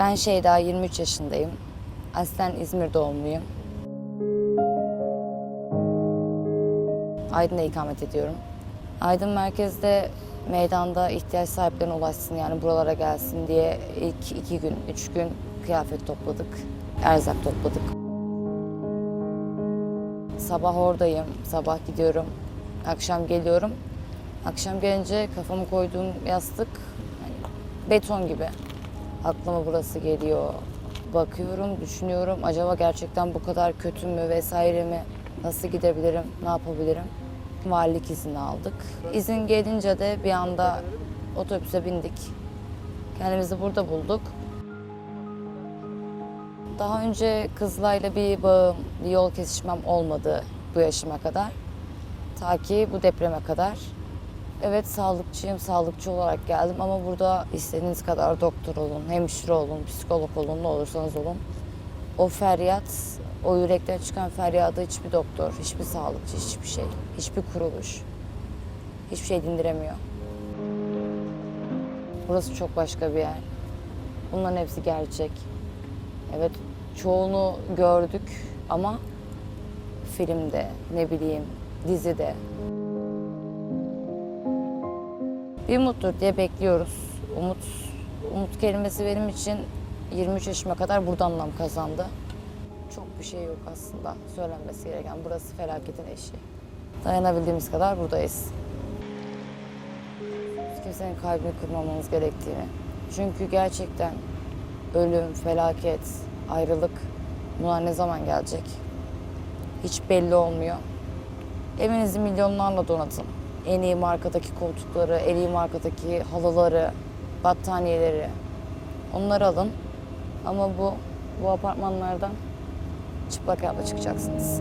Ben Şeyda, 23 yaşındayım. Aslen İzmir doğumluyum. Aydın'da ikamet ediyorum. Aydın merkezde meydanda ihtiyaç sahiplerine ulaşsın yani buralara gelsin diye ilk iki gün, üç gün kıyafet topladık, erzak topladık. Sabah oradayım, sabah gidiyorum, akşam geliyorum. Akşam gelince kafamı koyduğum yastık hani beton gibi. Aklıma burası geliyor. Bakıyorum, düşünüyorum. Acaba gerçekten bu kadar kötü mü vesaire mi? Nasıl gidebilirim? Ne yapabilirim? Valilik izni aldık. İzin gelince de bir anda otobüse bindik. Kendimizi burada bulduk. Daha önce kızlayla bir bağım, bir yol kesişmem olmadı bu yaşıma kadar. Ta ki bu depreme kadar. Evet sağlıkçıyım, sağlıkçı olarak geldim ama burada istediğiniz kadar doktor olun, hemşire olun, psikolog olun, ne olursanız olun. O feryat, o yürekten çıkan feryadı hiçbir doktor, hiçbir sağlıkçı, hiçbir şey, hiçbir kuruluş, hiçbir şey dindiremiyor. Burası çok başka bir yer. Bunların hepsi gerçek. Evet, çoğunu gördük ama filmde, ne bileyim, dizide, bir umuttur diye bekliyoruz. Umut, umut kelimesi benim için 23 yaşıma kadar burada anlam kazandı. Çok bir şey yok aslında söylenmesi gereken. Burası felaketin eşiği. Dayanabildiğimiz kadar buradayız. Kimsenin kalbini kırmamamız gerektiğini. Çünkü gerçekten ölüm, felaket, ayrılık bunlar ne zaman gelecek? Hiç belli olmuyor. Evinizi milyonlarla donatın. En iyi markadaki koltukları, en iyi markadaki halıları, battaniyeleri. Onları alın. Ama bu bu apartmanlardan çıplak ayakla çıkacaksınız.